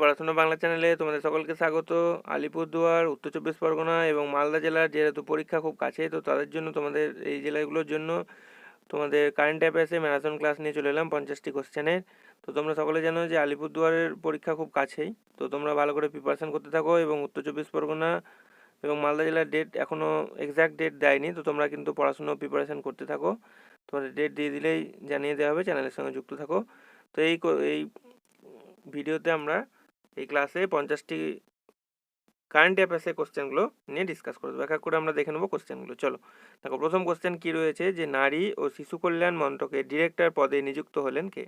পড়াশোনা বাংলা চ্যানেলে তোমাদের সকলকে স্বাগত। আলিপুরদুয়ার, উত্তর চব্বিশ পরগনা এবং মালদা জেলার যেহেতু পরীক্ষা খুব কাছে, তো তাদের জন্য তোমাদের এই জেলাগুলোর জন্য তোমাদের কারেন্ট অ্যাফেয়ার্সে ম্যারাথন ক্লাস নিয়ে চলে এলাম পঞ্চাশটি কোশ্চেনের তো তোমরা সকলে জানো যে আলিপুরদুয়ারের পরীক্ষা খুব কাছেই, তো তোমরা ভালো করে প্রিপারেশন করতে থাকো এবং উত্তর চব্বিশ পরগনা এবং মালদা জেলার ডেট এখনও এক্স্যাক্ট ডেট দেয়নি, তো তোমরা কিন্তু পড়াশুনো প্রিপারেশন করতে থাকো। তোমাদের ডেট দিয়ে দিলেই জানিয়ে দেওয়া হবে চ্যানেলের সঙ্গে যুক্ত থাকো। তো এই এই ভিডিওতে আমরা এই ক্লাসে পঞ্চাশটি কারেন্ট অ্যাফেয়ার্সের কোশ্চেনগুলো নিয়ে ডিসকাস করে দেবো। এক এক করে আমরা দেখে নেব কোশ্চেনগুলো চলো, দেখো, প্রথম কোশ্চেন কি রয়েছে? যে নারী ও শিশু কল্যাণ মন্ত্রকের ডিরেক্টর পদে নিযুক্ত হলেন কে?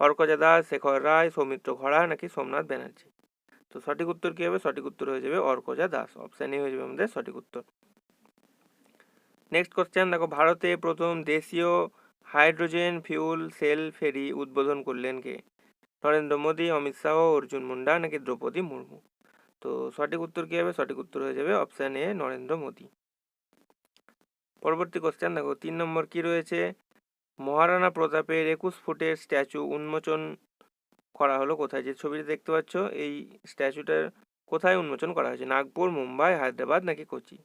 অর্কজা দাস, শেখর রায়, সৌমিত্র ঘোড়া নাকি সোমনাথ ব্যানার্জি? তো সঠিক উত্তর কী হবে? সঠিক উত্তর হয়ে যাবে অর্কজা দাস। অপশান এ হয়ে যাবে আমাদের সঠিক উত্তর। নেক্সট কোশ্চেন দেখো, ভারতে প্রথম দেশীয় হাইড্রোজেন ফিউল সেল ফেরি উদ্বোধন করলেন কে? নরেন্দ্র মোদী, অমিত শাহ, অর্জুন মুন্ডা নাকি দ্রৌপদী মুর্মু? তো সঠিক উত্তর কী হবে? সঠিক উত্তর হয়ে যাবে অপশান এ নরেন্দ্র মোদী। পরবর্তী কোশ্চেন দেখো, তিন নম্বর কি রয়েছে? মহারানা প্রতাপের একুশ ফুটের স্ট্যাচু উন্মোচন করা হলো কোথায়? যে ছবিটি দেখতে পাচ্ছ, এই স্ট্যাচুটার কোথায় উন্মোচন করা হয়েছে? নাগপুর, মুম্বাই, হায়দ্রাবাদ নাকি কোচি?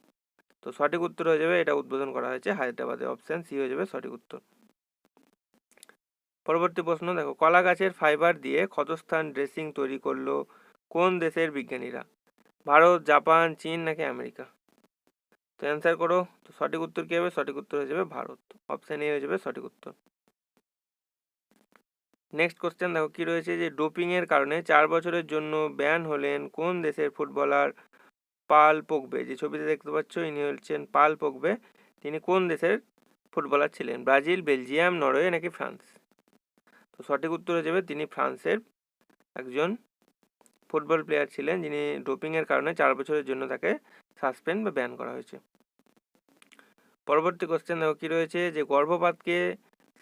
তো সঠিক উত্তর হয়ে যাবে, এটা উদ্বোধন করা হয়েছে হায়দ্রাবাদে। অপশান সি হয়ে যাবে সঠিক উত্তর। পরবর্তী প্রশ্ন, দেখো, কলা গাছের ফাইবার দিয়ে ক্ষতস্থান ড্রেসিং তৈরি করল কোন দেশের বিজ্ঞানীরা? ভারত, জাপান, চীন নাকি আমেরিকা? তো অ্যান্সার করো, তো সঠিক উত্তর কী হবে? সঠিক উত্তর হয়ে যাবে ভারত। অপশান এ হয়ে যাবে সঠিক উত্তর। নেক্সট কোশ্চেন দেখো, কি রয়েছে? যে ডোপিংয়ের কারণে চার বছরের জন্য ব্যান হলেন কোন দেশের ফুটবলার পাল পোকবে যে ছবিতে দেখতে পাচ্ছ, ইনি হচ্ছেন পাল পোকবে তিনি কোন দেশের ফুটবলার ছিলেন? ব্রাজিল, বেলজিয়াম, নরওয়ে নাকি ফ্রান্স? তো সঠিক উত্তর হয়ে যাবে তিনি ফ্রান্সের একজন ফুটবল প্লেয়ার ছিলেন, যিনি ডোপিংয়ের কারণে চার বছরের জন্য তাকে সাসপেন্ড বা ব্যান করা হয়েছে। পরবর্তী কোশ্চেন দেখো কি রয়েছে? যে গর্ভপাতকে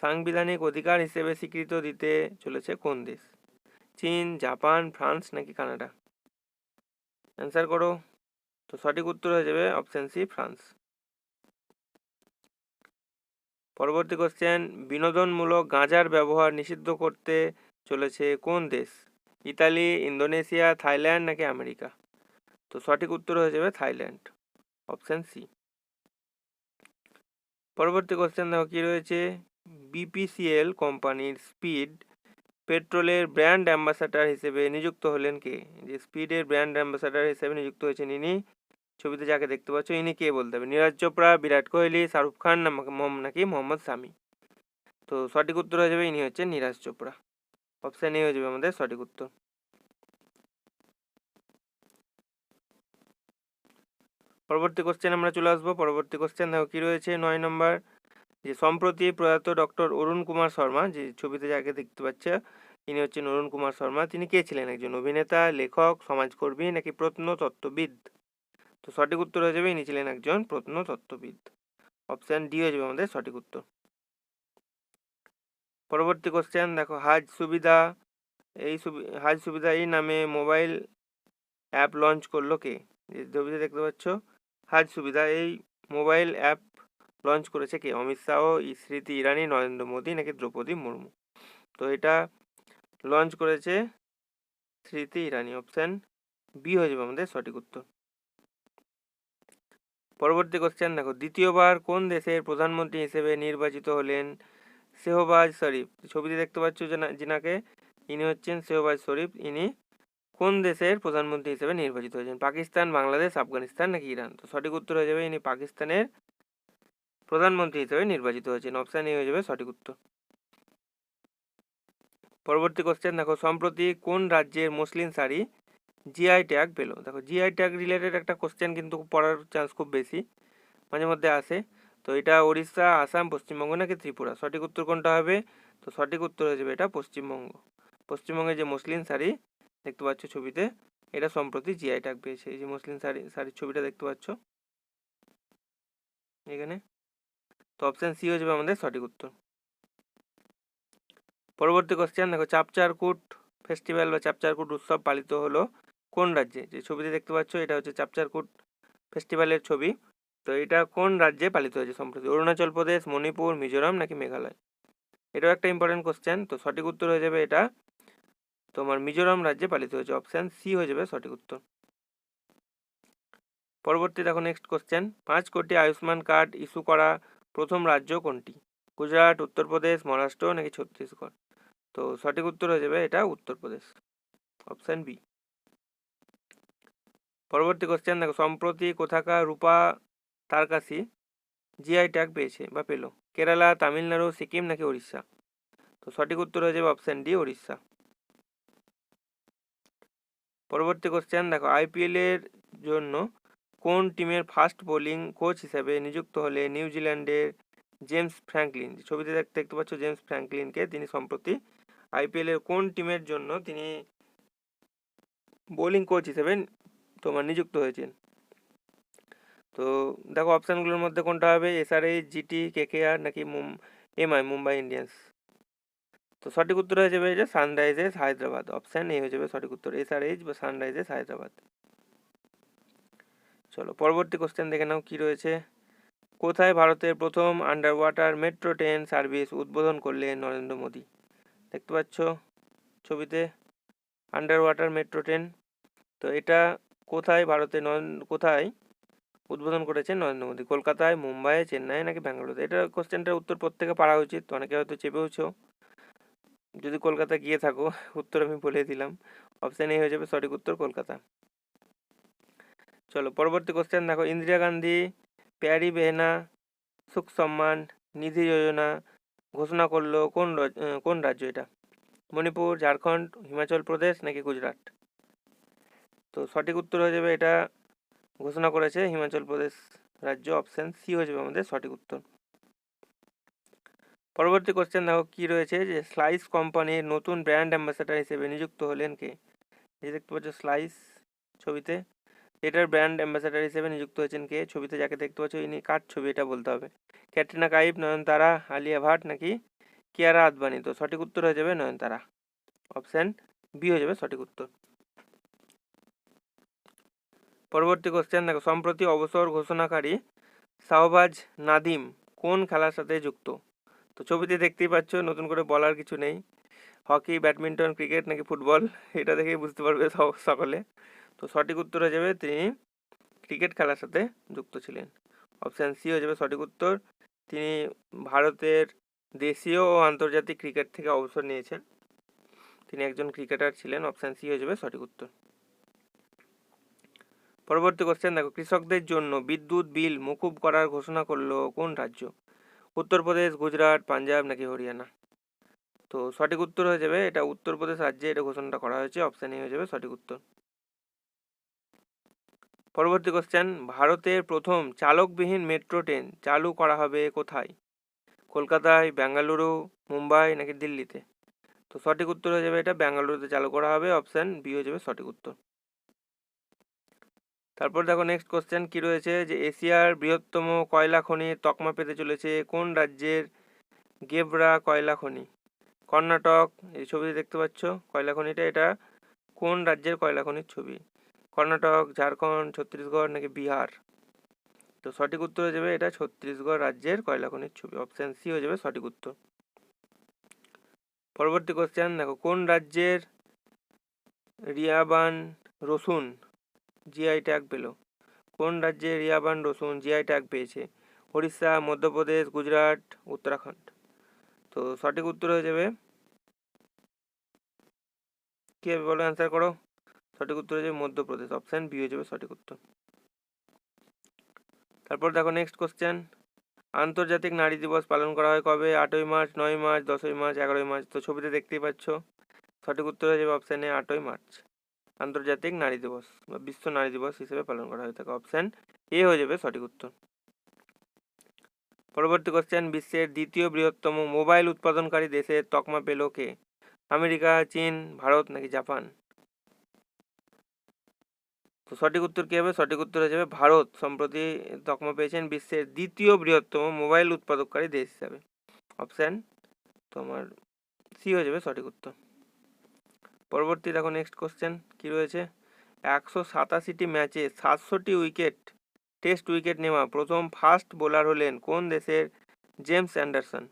সাংবিধানিক অধিকার হিসেবে স্বীকৃত দিতে চলেছে কোন দেশ? চীন, জাপান, ফ্রান্স নাকি কানাডা? অ্যান্সার করো। তো সঠিক উত্তর হয়ে যাবে অপশান সি ফ্রান্স। পরবর্তী কোশ্চেন বিনোদনমূলক গাঁজার ব্যবহার নিষিদ্ধ করতে চলেছে কোন দেশ? ইতালি, ইন্দোনেশিয়া, থাইল্যান্ড নাকি আমেরিকা? তো সঠিক উত্তর হয়ে যাবে থাইল্যান্ড। অপশান সি পরবর্তী কোশ্চেন দেখো কি রয়েছে? বিপিসিএল কোম্পানির স্পিড পেট্রোলের ব্র্যান্ড অ্যাম্বাসাডার হিসেবে নিযুক্ত হলেন কে? যে স্পিডের ব্র্যান্ড অ্যাম্বাসাডার হিসেবে নিযুক্ত হয়েছেন ইনি ছবিতে যাকে দেখতে পাচ্ছ, ইনি কে বলতে হবে? নীরজ চোপড়া, বিরাট কোহলি, শাহরুখ খান নাকি মোহাম্মদ শামি? তো সঠিক উত্তর হয়ে যাবে, ইনি হচ্ছেন নীরজ চোপড়া। অপশান এ হয়ে যাবে আমাদের সঠিক উত্তর। পরবর্তী কোশ্চেন আমরা চলে আসব। পরবর্তী কোশ্চেন দেখো কি রয়েছে? নয় নম্বর, যে সম্প্রতি প্রয়াত ডক্টর অরুণ কুমার শর্মা, যে ছবিতে যাকে দেখতে পাচ্ছে, ইনি হচ্ছেন অরুণ কুমার শর্মা। তিনি কে ছিলেন? একজন অভিনেতা, লেখক, সমাজকর্মী, নাকি প্রত্নতত্ত্ববিদ? তো সঠিক উত্তর হয়ে যাবে, ইনি ছিলেন একজন প্রত্নতত্ত্ববিদ। অপশান ডি হয়ে যাবে আমাদের সঠিক উত্তর। পরবর্তী কোশ্চেন দেখো, হাজ সুবিধা, এই হাজ সুবিধা এই নামে মোবাইল অ্যাপ লঞ্চ করল কে? ছবিতে দেখতে পাচ্ছ, হাজ সুবিধা এই মোবাইল অ্যাপ লঞ্চ করেছে কে? অমিত শাহ, স্মৃতি ইরানি, নরেন্দ্র মোদী নাকি দ্রৌপদী মুর্মু? তো এটা লঞ্চ করেছে স্মৃতি ইরানি। অপশান বি হয়ে যাবে আমাদের সঠিক উত্তর। পরবর্তী কোশ্চেন দেখো, দ্বিতীয়বার কোন দেশের প্রধানমন্ত্রী হিসেবে নির্বাচিত হলেন? শেহবাজ শরীফ। ছবিতে দেখতে পাচ্ছ যেনা- যিনাকে, ইনি হচ্ছেন শেহবাজ শরীফ। ইনি কোন দেশের প্রধানমন্ত্রী হিসেবে নির্বাচিত হয়েছেন? পাকিস্তান, বাংলাদেশ, আফগানিস্তান নাকি ইরান? তো সঠিক উত্তর হয়ে যাবে ইনি পাকিস্তানের প্রধানমন্ত্রী হিসেবে নির্বাচিত হয়েছেন। অপশান এ হয়ে যাবে সঠিক উত্তর। পরবর্তী কোশ্চেন দেখো, সম্প্রতি কোন রাজ্যের মুসলিম শাড়ি জিআই ট্যাগ পেল দেখো জিআই ট্যাগ রিলেটেড একটা কোশ্চেন কিন্তু পড়ার চান্স খুব বেশি। মাঝে মধ্যে আসে। তো এটা ওড়িশা, আসাম, পশ্চিমবঙ্গ নাকি ত্রিপুরা? সঠিক উত্তর কোনটা হবে? তো সঠিক উত্তর হয়ে যাবে এটা পশ্চিমবঙ্গ। পশ্চিমবঙ্গের যে মুসলিম শাড়ি দেখতে পাচ্ছ ছবিতে, এটা সম্প্রতি জিআই ট্যাগ পেয়েছে। এই যে মুসলিম শাড়ি, শাড়ির ছবিটা দেখতে পাচ্ছ? এখানে। তো অপশান সি হয়ে যাবে আমাদের সঠিক উত্তর। পরবর্তী কোশ্চেন দেখো চাপচারকুট ফেস্টিভ্যাল বা চাপচারকুট উৎসব পালিত হলো। কোন রাজ্যে? যে ছবিতে দেখতে পাচ্ছ, এটা হচ্ছে চাপচারকুট ফেস্টিভ্যালের ছবি। তো এটা কোন রাজ্যে পালিত হয়েছে সম্প্রতি? অরুণাচল প্রদেশ, মণিপুর, মিজোরাম নাকি মেঘালয়? এটাও একটা ইম্পর্টেন্ট কোশ্চেন তো সঠিক উত্তর হয়ে যাবে এটা। তোমার মিজোরাম রাজ্যে পালিত হয়েছে অপশান সি হয়ে যাবে সঠিক উত্তর। পরবর্তী দেখো নেক্সট কোশ্চেন পাঁচ কোটি আয়ুষ্মান কার্ড ইস্যু করা প্রথম রাজ্য কোনটি? গুজরাট, উত্তরপ্রদেশ, মহারাষ্ট্র নাকি ছত্তিশগড়? তো সঠিক উত্তর হয়ে যাবে এটা উত্তরপ্রদেশ অপশান বি পরবর্তী কোশ্চেন দেখো, সম্প্রতি কোথাকার রূপা তারকাসি জিআই ট্যাগ পেয়েছে বা পেল। কেরালা, তামিলনাড়ু, সিকিম নাকি উড়িষ্যা তো সঠিক উত্তর হয়ে যাবে অপশান ডি উড়িষ্যা পরবর্তী কোশ্চেন দেখো আইপিএল এর জন্য কোন টিমের ফার্স্ট বোলিং কোচ হিসেবে নিযুক্ত হলে নিউজিল্যান্ডের জেমস ফ্র্যাঙ্কলিন? ছবিতে দেখতে পাচ্ছ জেমস ফ্র্যাঙ্কলিনকে। তিনি সম্প্রতি আইপিএল এর কোন টিমের জন্য তিনি বোলিং কোচ হিসেবে তোমার নিযুক্ত হয়েছেন। তো দেখো অপশানগুলোর মধ্যে কোনটা হবে? এসআরএইচ জিটি কেকেআর নাকি এমআই মুম্বাই ইন্ডিয়ান্স তো সঠিক উত্তর হয়ে যাবে যে সানরাইজার্স হায়দ্রাবাদ। অপশান এ হয়ে যাবে সঠিক উত্তর এসআরএইচ বা সানরাইজার্স হায়দ্রাবাদ। চলো পরবর্তী কোশ্চেন দেখে নাও কি রয়েছে। কোথায় ভারতের প্রথম under water metro train service উদ্বোধন করলেন নরেন্দ্র মোদী? দেখতে পাচ্ছ ছবিতে আন্ডার ওয়াটার মেট্রো ট্রেন তো এটা কোথায় ভারতে কোথায় উদ্বোধন করেছেন নরেন্দ্র মোদী? কলকাতায়, মুম্বাই, চেন্নাই নাকি ব্যাঙ্গালুরুতে এটা কোশ্চেনটার উত্তর প্রত্যেকে পারা উচিত। অনেকে হয়তো চেপেওছো। যদি কলকাতা গিয়ে থাকো, উত্তর আমি বলে দিলাম। অপশান এ হয়ে যাবে সঠিক উত্তর কলকাতা। চলো, পরবর্তী কোশ্চেন দেখো। ইন্দিরা গান্ধী, প্যারি বেহনা, সুখ সম্মান, নিধি যোজনা ঘোষণা করল কোন কোন রাজ্য এটা? মণিপুর, ঝাড়খণ্ড, হিমাচল প্রদেশ নাকি গুজরাট? তো সঠিক উত্তর হয়ে যাবে এটা ঘোষণা করেছে হিমাচল প্রদেশ রাজ্য অপশান সি হয়ে যাবে আমাদের সঠিক উত্তর। পরবর্তী কোশ্চেন দেখো কী রয়েছে যে স্লাইস কোম্পানির নতুন ব্র্যান্ড অ্যাম্বাসাডার হিসেবে নিযুক্ত হলেন কে? এই দেখতে পাচ্ছ স্লাইস ছবিতে, এটার ব্র্যান্ড অ্যাম্বাসাডার হিসেবে নিযুক্ত হয়েছেন কে? ছবিতে যাকে দেখতে পাচ্ছ ইনি কার ছবি এটা বলতে হবে। ক্যাটরিনা কাইফ, নয়নতারা, আলিয়া ভাট নাকি কিয়ারা আদবানি? তো সঠিক উত্তর হয়ে যাবে নয়নতারা। অপশান বি হয়ে যাবে সঠিক উত্তর। পরবর্তী কোশ্চেন দেখো, সম্প্রতি অবসর ঘোষণাকারী শাহবাজ নাদিম কোন খেলার সাথে যুক্ত? তো ছবিতে দেখতেই পাচ্ছ, নতুন করে বলার কিছু নেই। হকি, ব্যাডমিন্টন, ক্রিকেট নাকি ফুটবল, এটা দেখেই বুঝতে পারবে সকলে। তো সঠিক উত্তর হয়ে যাবে, তিনি ক্রিকেট খেলার সাথে যুক্ত ছিলেন। অপশান সি হয়ে যাবে সঠিক উত্তর। তিনি ভারতের দেশীয় ও আন্তর্জাতিক ক্রিকেট থেকে অবসর নিয়েছেন। তিনি একজন ক্রিকেটার ছিলেন অপশান সি হয়ে যাবে সঠিক উত্তর। পরবর্তী কোশ্চেন দেখো, কৃষকদের জন্য বিদ্যুৎ বিল মুকুব করার ঘোষণা করল কোন রাজ্য? উত্তরপ্রদেশ, গুজরাট, পাঞ্জাব নাকি হরিয়ানা? তো সঠিক উত্তর হয়ে যাবে, এটা উত্তরপ্রদেশ রাজ্যে এটা ঘোষণাটা করা হয়েছে অপশান এ হয়ে যাবে সঠিক উত্তর। পরবর্তী কোশ্চেন ভারতের প্রথম চালকবিহীন মেট্রো ট্রেন চালু করা হবে কোথায়? কলকাতায় বেঙ্গালুরু মুম্বাই নাকি দিল্লিতে? তো সঠিক উত্তর হয়ে যাবে এটা বেঙ্গালুরুতে চালু করা হবে অপশান বি হয়ে যাবে সঠিক উত্তর। তারপর দেখো নেক্সট কোশ্চেন কি রয়েছে? যে এশিয়ার বৃহত্তম কয়লা খনি তকমা পেতে চলেছে? কোন রাজ্যের গেবরা কয়লা খনি? কর্ণাটক, এই ছবিতে দেখতে পাচ্ছ কয়লা খনিটা এটা। কোন রাজ্যের কয়লা খনির ছবি? কর্ণাটক, ঝাড়খণ্ড, ছত্তিশগড় নাকি বিহার? তো সঠিক উত্তর হয়ে যাবে এটা ছত্তিশগড় রাজ্যের কয়লা খনির ছবি। অপশান সি হয়ে যাবে সঠিক উত্তর। পরবর্তী কোশ্চেন দেখো কোন রাজ্যের রিয়াবান রসুন জিআই ট্যাগ পেল। কোন রাজ্যে রিয়াবান রসুন জিআই ট্যাগ পেয়েছে? উড়িষ্যা মধ্যপ্রদেশ, গুজরাট, উত্তরাখণ্ড। তো সঠিক উত্তর হয়ে যাবে। কী হবে বলো অ্যান্সার করো? সঠিক উত্তর হয়ে যাবে মধ্যপ্রদেশ। অপশান বি হয়ে যাবে সঠিক উত্তর। তারপর দেখো নেক্সট কোশ্চেন আন্তর্জাতিক নারী দিবস পালন করা হয় কবে? আটই মার্চ নয় মার্চ, দশই মার্চ, এগারোই মার্চ। তো ছবিতে দেখতেই পাচ্ছ। সঠিক উত্তর হয়ে যাবে অপশানে আটই মার্চ। আন্তর্জাতিক নারী দিবস বা বিশ্ব নারী দিবস হিসেবে পালন করা হয়ে থাকে। অপশান এ হয়ে যাবে সঠিক উত্তর। পরবর্তী কোশ্চেন বিশ্বের দ্বিতীয় বৃহত্তম মোবাইল উৎপাদনকারী দেশের তকমা পেল কে? আমেরিকা, চীন, ভারত নাকি জাপান? তো সঠিক উত্তর কী হবে? সঠিক উত্তর হয়ে যাবে ভারত। সম্প্রতি তকমা পেয়েছেন বিশ্বের দ্বিতীয় বৃহত্তম মোবাইল উৎপাদককারী দেশ হিসাবে। অপশান তোমার সি হয়ে যাবে সঠিক উত্তর। পরবর্তী দেখো নেক্সট কোশ্চেন কী রয়েছে? একশো সাতাশিটি ম্যাচে সাতশোটি উইকেট টেস্ট উইকেট নেওয়া। প্রথম ফাস্ট বোলার হলেন কোন দেশের? জেমস অ্যান্ডারসন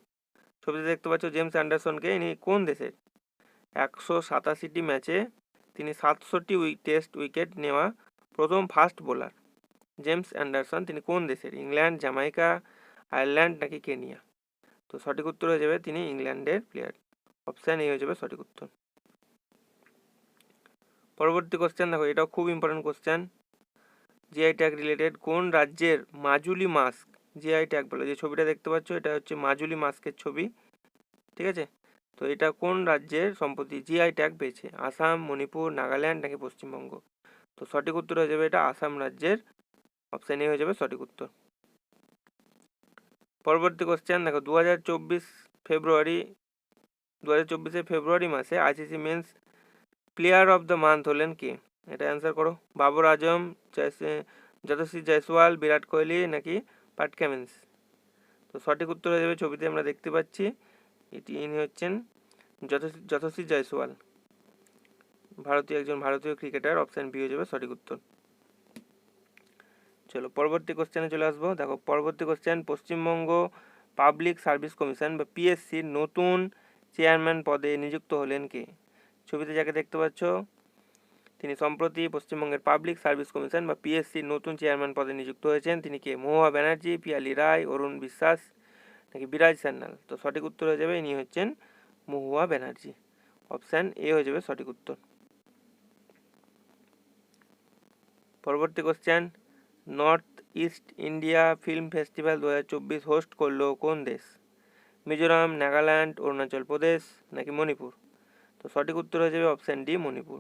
ছবিতে দেখতে পাচ্ছ জেমস অ্যান্ডারসনকে ইনি কোন দেশের? একশো সাতাশিটি ম্যাচে তিনি সাতষট্টি উইক টেস্ট উইকেট নেওয়া প্রথম ফাস্ট বোলার জেমস অ্যান্ডারসন তিনি কোন দেশের? ইংল্যান্ড, জামাইকা, আয়ারল্যান্ড নাকি কেনিয়া? তো সঠিক উত্তর হয়ে যাবে তিনি ইংল্যান্ডের প্লেয়ার অপশান এ হয়ে যাবে সঠিক উত্তর। পরবর্তী কোশ্চেন দেখো, এটাও খুব important question GI tag related কোন রাজ্যের মাজুলি মাস্ক জিআই ট্যাগ বলে, যে ছবিটা দেখতে পাচ্ছ, এটা হচ্ছে মাজুলি মাস্কের ছবি। ঠিক আছে? তো এটা কোন রাজ্যের সম্পত্তি? জিআই ট্যাগ পেয়েছে, আসাম, মণিপুর, নাগাল্যান্ড নাকি পশ্চিমবঙ্গ? তো সঠিক উত্তর হয়ে যাবে এটা আসাম রাজ্যের অপশান এ হয়ে যাবে সঠিক উত্তর। পরবর্তী কোশ্চেন দেখো দু ফেব্রুয়ারি দু হাজার ফেব্রুয়ারি মাসে ICC men's player of the month হলেন কে? এটা অ্যান্সার করো। বাবর আজম যশস্বী জয়সওয়াল, বিরাট কোহলি নাকি প্যাট ক্যামিন্স তো সঠিক উত্তর হয়ে যাবে ছবিতে, আমরা দেখতে পাচ্ছি। এটি ইনি হচ্ছেন যশস্বী জয়সওয়াল। ভারতীয়, একজন ভারতীয় ক্রিকেটার অপশান বি হয়ে যাবে সঠিক উত্তর। চলো, পরবর্তী কোশ্চেনে চলে আসব। দেখো, পরবর্তী question Paschimbanga public service commission বা পিএসসির নতুন চেয়ারম্যান পদে নিযুক্ত হলেন কে? ছবিতে যাকে দেখতে পাচ্ছ, তিনি সম্প্রতি পশ্চিমবঙ্গের পাবলিক সার্ভিস কমিশন বা পিএসসির নতুন চেয়ারম্যান পদে নিযুক্ত হয়েছেন। তিনি কে? মহুয়া ব্যানার্জি, পিয়ালি রায়, অরুণ বিশ্বাস নাকি বিরাজ সান্যাল? তো সঠিক উত্তর হয়ে যাবে ইনি হচ্ছেন মহুয়া ব্যানার্জি। অপশান এ হয়ে যাবে সঠিক উত্তর। পরবর্তী question north east India film festival দু হাজার চব্বিশ হোস্ট করল কোন দেশ? মিজোরাম, নাগাল্যান্ড, অরুণাচল প্রদেশ নাকি মণিপুর? তো সঠিক উত্তর হয়ে যাবে অপশান ডি মণিপুর।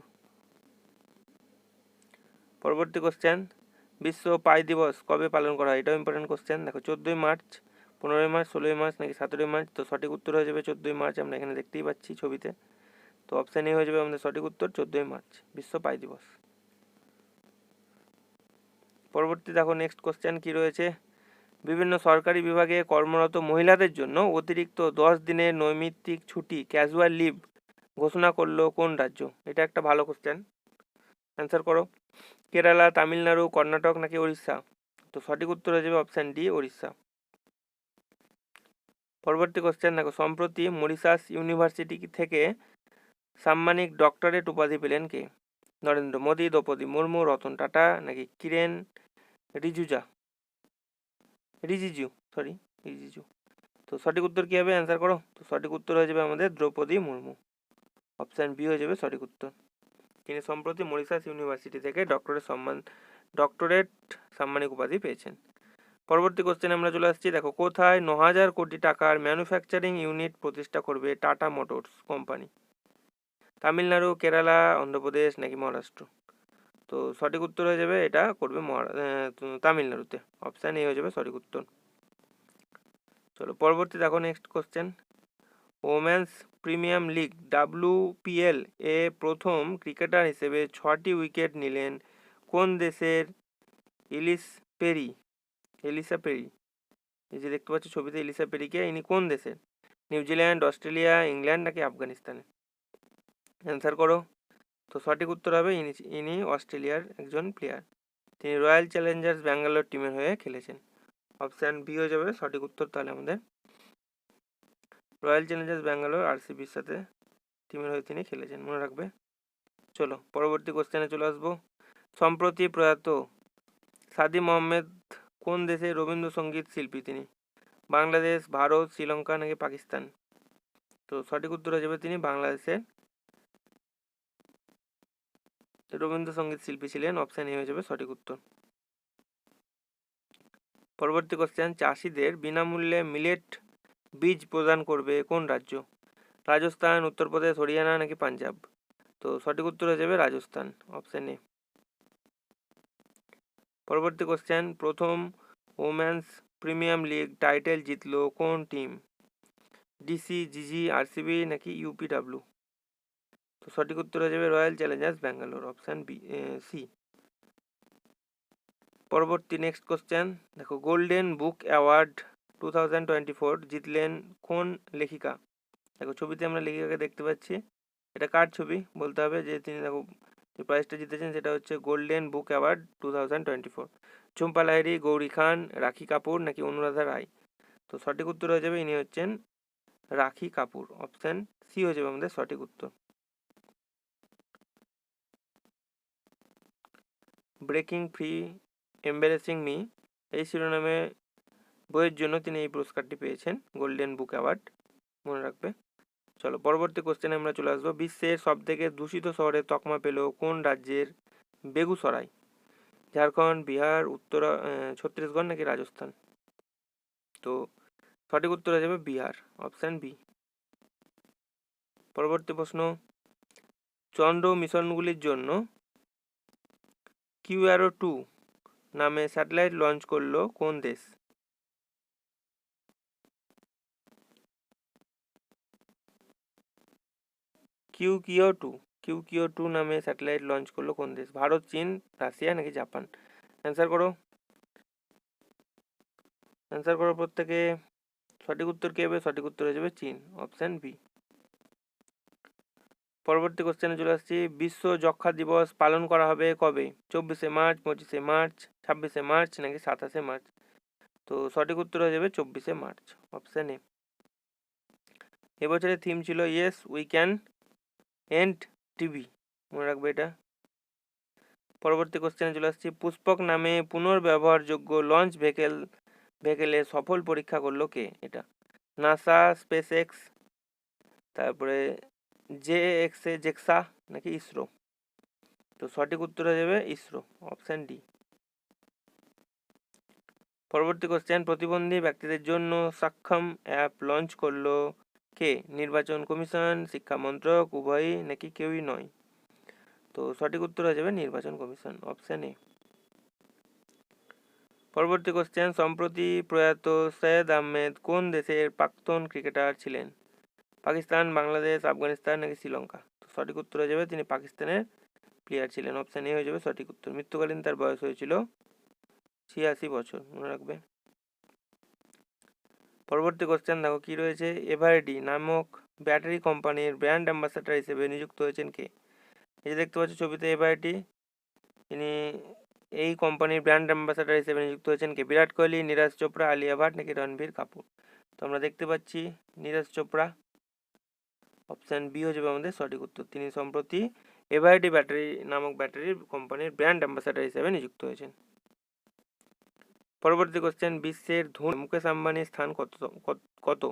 পরবর্তী কোশ্চেন বিশ্ব পাই দিবস কবে পালন করা হয়? এটাও ইম্পর্টেন্ট কোশ্চেন দেখো, চোদ্দোই মার্চ, পনেরোই মার্চ, ষোলোই মার্চ নাকি সতেরোই মার্চ? তো সঠিক উত্তর হয়ে যাবে চোদ্দোই মার্চ, আমরা এখানে দেখতেই পাচ্ছি ছবিতে। তো অপশান এ হয়ে যাবে আমাদের সঠিক উত্তর, চোদ্দোই মার্চ, বিশ্ব পাই দিবস। পরবর্তী দেখো নেক্সট কোশ্চেন কি রয়েছে? বিভিন্ন সরকারি বিভাগে কর্মরত মহিলাদের জন্য অতিরিক্ত দশ দিনের নৈমিত্তিক ছুটি ক্যাজুয়াল লিভ ঘোষণা করল কোন রাজ্য? এটা একটা ভালো কোশ্চেন অ্যান্সার করো। কেরালা, তামিলনাড়ু, কর্ণাটক নাকি উড়িষ্যা তো সঠিক উত্তর হয়ে যাবে অপশান ডি উড়িষ্যা পরবর্তী কোশ্চেন দেখো। সম্প্রতি মরিশাস ইউনিভার্সিটি থেকে সাম্মানিক ডক্টরেট উপাধি পেলেন কে? নরেন্দ্র মোদী, দ্রৌপদী মুর্মু, রতন টাটা নাকি কিরেন রিজুজা? রিজিজু সরি রিজিজু। তো সঠিক উত্তর কী হবে? অ্যান্সার করো। তো সঠিক উত্তর হয়ে যাবে আমাদের দ্রৌপদী মুর্মু। অপশান বি হয়ে যাবে সঠিক উত্তর। তিনি সম্প্রতি মরিশাস ইউনিভার্সিটি থেকে ডক্টরেট সম্মান, ডক্টরেট সাম্মানিক উপাধি পেয়েছেন। পরবর্তী কোশ্চেনে আমরা চলে আসছি। দেখো, কোথায় ন হাজার কোটি টাকার ম্যানুফ্যাকচারিং ইউনিট প্রতিষ্ঠা করবে টাটা মোটরস কোম্পানি তামিলনাড়ু, কেরালা, অন্ধ্রপ্রদেশ নাকি মহারাষ্ট্র? তো সঠিক উত্তর হয়ে যাবে, এটা করবে তামিলনাড়ুতে। অপশান এ হয়ে যাবে সঠিক উত্তর। চলো, পরবর্তী দেখো next question women's premium league WPL এ প্রথম ক্রিকেটার হিসেবে ছটি উইকেট নিলেন কোন দেশের ইলিস পেরি? ELISA peri. এই যে দেখতে পাচ্ছি ছবিতে এলিসা পেরিকে, ইনি কোন দেশের? নিউজিল্যান্ড, অস্ট্রেলিয়া, ইংল্যান্ড নাকি আফগানিস্তানে অ্যান্সার করো। তো সঠিক উত্তর হবে ইনি ইনি অস্ট্রেলিয়ার একজন প্লেয়ার। তিনি রয়্যাল চ্যালেঞ্জার্স ব্যাঙ্গালোর টিমের হয়ে খেলেছেন। অপশান বি হয়ে যাবে সঠিক উত্তর তাহলে আমাদের রয়্যাল চ্যালেঞ্জার্স ব্যাঙ্গালোর আরসিবির সাথে টিমের হয়ে তিনি খেলেছেন, মনে রাখবে? চলো, পরবর্তী কোশ্চেনে চলে আসব। সম্প্রতি প্রয়াত সাদি মোহাম্মদ কোন দেশে রবীন্দ্রসঙ্গীত শিল্পী তিনি? বাংলাদেশ, ভারত, শ্রীলঙ্কা নাকি পাকিস্তান? তো সঠিক উত্তর হয়ে যাবে তিনি বাংলাদেশের রবীন্দ্রসঙ্গীত শিল্পী ছিলেন অপশান এ হয়ে যাবে সঠিক উত্তর। পরবর্তী কোশ্চেন চাষিদের বিনামূল্যে মিলেট বীজ প্রদান করবে কোন রাজ্য? রাজস্থান, উত্তরপ্রদেশ, হরিয়ানা নাকি পাঞ্জাব? তো সঠিক উত্তর হয়ে যাবে রাজস্থান অপশান এ পরবর্তী কোশ্চেন প্রথম ওমেন্স প্রিমিয়াম লিগ টাইটেল জিতলো কোন টিম ডিসি জিজি আরসিবি নাকি ইউপিডাব্লিউ তো সঠিক উত্তর হয়ে যাবে royal challengers Bangalore option B C পরবর্তী নেক্সট কোশ্চেন দেখো golden book award two thousand twenty four জিতলেন কোন লেখিকা? দেখো, ছবিতে আমরা লেখিকাকে দেখতে পাচ্ছি। এটা কার ছবি? বলতে হবে যে তিনি দেখো, যে প্রাইজটা জিতেছেন সেটা হচ্ছে golden book award two thousand twenty four Gauri Khan, Rakhi Kapoor নাকি অনুরাধা রায়? তো সঠিক উত্তর হয়ে যাবে ইনি হচ্ছেন রাখি কাপুর। অপশান সি হয়ে যাবে আমাদের সঠিক উত্তর। ব্রেকিং ফ্রি এম্বারেসিং মি এই শিরোনামে বইয়ের জন্য তিনি এই পুরস্কারটি পেয়েছেন গোল্ডেন বুক অ্যাওয়ার্ড মনে রাখবে? চলো, পরবর্তী কোশ্চেনে আমরা চলে আসব। বিশ্বের সব থেকে দূষিত শহরের তকমা পেল কোন রাজ্যের বেগুসরাই? ঝাড়খণ্ড, বিহার, উত্তরা ছত্তিশগড় নাকি রাজস্থান? তো সঠিক উত্তর হয়ে যাবে বিহার অপশান বি পরবর্তী প্রশ্ন, চন্দ্র মিশনগুলির জন্য কিউ কিউআরও টু নামে স্যাটেলাইট লঞ্চ করল কোন দেশ? Queqiao two Queqiao two নামে স্যাটেলাইট লঞ্চ করল কোন দেশ? ভারত, চীন, রাশিয়া নাকি জাপান? অ্যান্সার করো। অ্যান্সার করো প্রত্যেকে। সঠিক উত্তর কী হবে সঠিক উত্তর হয়ে যাবে চীন। অপশান বি পরবর্তী কোশ্চেনে চলে আসছি। বিশ্ব যক্ষা দিবস পালন করা হবে কবে? চব্বিশে মার্চ, পঁচিশে মার্চ, ছাব্বিশে মার্চ নাকি সাতাশে মার্চ? তো সঠিক উত্তর হয়ে যাবে চব্বিশে মার্চ। অপশান এ এবছরের থিম ছিল yes we can and TV. মনে রাখবে এটা। পরবর্তী কোশ্চেনে চলে আসছি। পুষ্পক নামে পুনর্ব্যবহারযোগ্য লঞ্চ ভেকেল ভেকেলে সফল পরীক্ষা করল কে? এটা নাসা স্পেস এক্স তারপরে জে এক্স এ জেক্সা নাকি ইসরো তো সঠিক উত্তর হয়ে যাবে ইসরো অপশান ডি পরবর্তী কোশ্চেন প্রতিবন্ধী ব্যক্তিদের জন্য সক্ষম অ্যাপ লঞ্চ করল কে? নির্বাচন কমিশন, শিক্ষা মন্ত্রক, উভয়ই নাকি কেউই নয়? তো সঠিক উত্তর হয়ে যাবে নির্বাচন কমিশন অপশান এ পরবর্তী কোশ্চেন সম্প্রতি প্রয়াত সৈয়দ আহমেদ কোন দেশের প্রাক্তন ক্রিকেটার ছিলেন? পাকিস্তান, বাংলাদেশ, আফগানিস্তান নাকি শ্রীলঙ্কা? তো সঠিক উত্তর হয়ে যাবে তিনি পাকিস্তানের প্লেয়ার ছিলেন অপশান এ হয়ে যাবে সঠিক উত্তর। মৃত্যুকালীন তার বয়স হয়েছিল ছিয়াশি বছর, মনে রাখবে পরবর্তী কোশ্চেন দেখো কি রয়েছে? এভারডি নামক ব্যাটারি কোম্পানির ব্র্যান্ড অ্যাম্বাসাডার হিসেবে নিযুক্ত হয়েছেন কে? এই দেখতে পাচ্ছ ছবিতে এভারডি তিনি এই কোম্পানির ব্র্যান্ড অ্যাম্বাসাডার হিসেবে নিযুক্ত হয়েছেন কে? বিরাট কোহলি, নীরাজ চোপড়া, আলিয়া ভাট নাকি রণবীর কাপুর? তো আমরা দেখতে পাচ্ছি নীরাজ চোপড়া অপশান বি হয়ে যাবে আমাদের সঠিক উত্তর। তিনি সম্প্রতি এভারডি ব্যাটারি নামক ব্যাটারি কোম্পানির ব্র্যান্ড অ্যাম্বাসাডার হিসেবে নিযুক্ত হয়েছেন। পরবর্তী কোশ্চেন বিশ্বের ধনী মুকেশ আম্বানির স্থান কত কত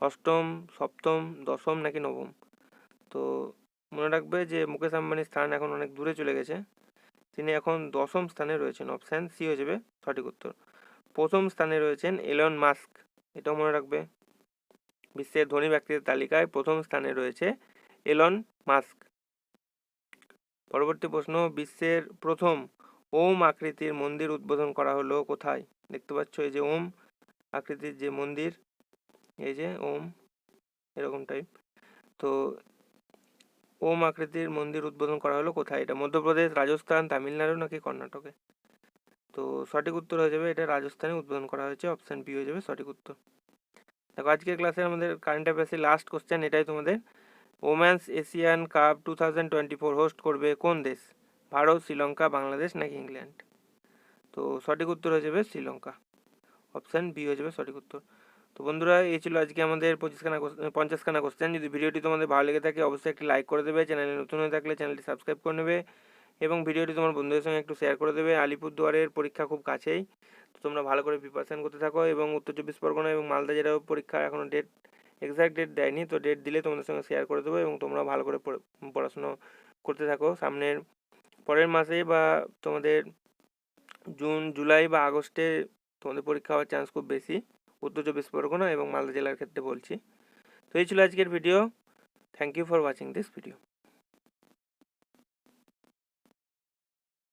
অষ্টম, সপ্তম, দশম নাকি নবম? তো মনে রাখবে যে মুকেশ আম্বানির স্থান এখন অনেক দূরে চলে গেছে। তিনি এখন দশম স্থানে রয়েছেন। অপশান সি হয়ে যাবে সঠিক উত্তর। প্রথম স্থানে রয়েছেন এলন মাস্ক এটাও মনে রাখবে। বিশ্বের ধনী ব্যক্তিদের তালিকায় প্রথম স্থানে রয়েছে এলন মাস্ক পরবর্তী প্রশ্ন, বিশ্বের প্রথম ওম আকৃতির মন্দির উদ্বোধন করা হলো কোথায়? দেখতে পাচ্ছ এই যে ওম আকৃতির যে মন্দির, এই যে ওম, এরকম টাইপ তো ওম আকৃতির মন্দির উদ্বোধন করা হলো কোথায়? এটা মধ্যপ্রদেশ, রাজস্থান, তামিলনাড়ু নাকি কর্ণাটকে? তো সঠিক উত্তর হয়ে যাবে, এটা রাজস্থানে উদ্বোধন করা হয়েছে অপশান বি হয়ে যাবে সঠিক উত্তর। দেখো, আজকের ক্লাসে আমাদের কারেন্ট অ্যাফেয়ার্সের লাস্ট কোশ্চেন এটাই তোমাদের। Women's Asian cup two thousand twenty four host করবে কোন দেশ? ভারত, শ্রীলঙ্কা, বাংলাদেশ নাকি ইংল্যান্ড? তো সঠিক উত্তর হয়ে যাবে শ্রীলঙ্কা। অপশান বি হয়ে যাবে সঠিক উত্তর। তো বন্ধুরা, এই ছিল আজকে আমাদের পঁচিশখানা পঞ্চাশখানা কোশ্চেন যদি ভিডিওটি তোমাদের ভালো লেগে থাকে, অবশ্যই একটি লাইক করে দেবে। চ্যানেলে নতুন হয়ে থাকলে চ্যানেলটি সাবস্ক্রাইব করে নেবে এবং ভিডিওটি তোমার বন্ধুদের সঙ্গে একটু শেয়ার করে দেবে। আলিপুরদুয়ারের পরীক্ষা খুব কাছেই। তো তোমরা ভালো করে প্রিপারেশান করতে থাকো এবং উত্তর চব্বিশ পরগনা এবং মালদা জেলার পরীক্ষা এখনও ডেট এক্সাক্ট ডেট দেয়নি, তো ডেট দিলে তোমাদের সঙ্গে শেয়ার করে দেবো এবং তোমরা ভালো করে পড়াশুনো করতে থাকো। সামনের পরের মাসে বা তোমাদের জুন, জুলাই বা আগস্টে তোমাদের পরীক্ষা হওয়ার চান্স খুব বেশি। উত্তর চব্বিশ পরগনা এবং মালদা জেলার ক্ষেত্রে বলছি। তো এই ছিল আজকের video thank you for watching this video